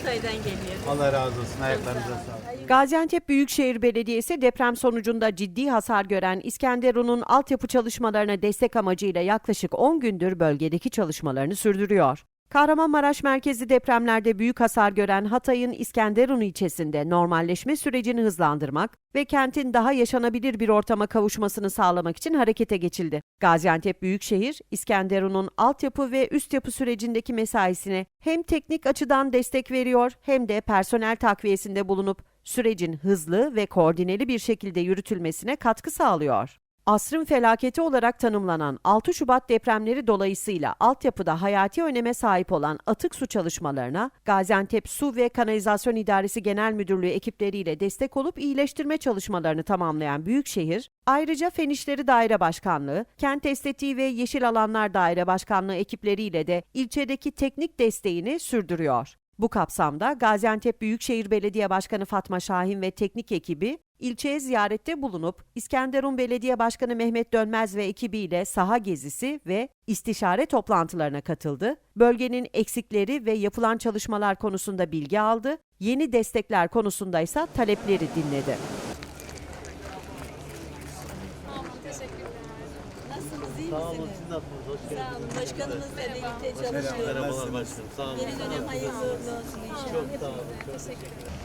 Hatay'dan geliyoruz. Allah razı olsun. Ayaklarınıza sağlık. Gaziantep Büyükşehir Belediyesi deprem sonucunda ciddi hasar gören İskenderun'un altyapı çalışmalarına destek amacıyla yaklaşık 10 gündür bölgedeki çalışmalarını sürdürüyor. Kahramanmaraş merkezi depremlerde büyük hasar gören Hatay'ın İskenderun ilçesinde normalleşme sürecini hızlandırmak ve kentin daha yaşanabilir bir ortama kavuşmasını sağlamak için harekete geçildi. Gaziantep Büyükşehir, İskenderun'un altyapı ve üst yapı sürecindeki mesaisine hem teknik açıdan destek veriyor hem de personel takviyesinde bulunup sürecin hızlı ve koordineli bir şekilde yürütülmesine katkı sağlıyor. Asrın felaketi olarak tanımlanan 6 Şubat depremleri dolayısıyla altyapıda hayati öneme sahip olan atık su çalışmalarına Gaziantep Su ve Kanalizasyon İdaresi Genel Müdürlüğü ekipleriyle destek olup iyileştirme çalışmalarını tamamlayan Büyükşehir, ayrıca Fen İşleri Daire Başkanlığı, Kent Estetiği ve Yeşil Alanlar Daire Başkanlığı ekipleriyle de ilçedeki teknik desteğini sürdürüyor. Bu kapsamda Gaziantep Büyükşehir Belediye Başkanı Fatma Şahin ve teknik ekibi ilçeye ziyarette bulunup İskenderun Belediye Başkanı Mehmet Dönmez ve ekibiyle saha gezisi ve istişare toplantılarına katıldı. Bölgenin eksikleri ve yapılan çalışmalar konusunda bilgi aldı. Yeni destekler konusunda ise talepleri dinledi. Nasılsınız, iyi Sağ olun. misiniz? Siz nasılsınız? Hoş Sağ geldiniz. olun, başkanımızla birlikte çalışıyoruz. Merhabalar başkanım. Sağ olun. Yeni dönem hayırlı uğurlu olsun inşallah. Çok sağ olun. Çok Teşekkür ederim.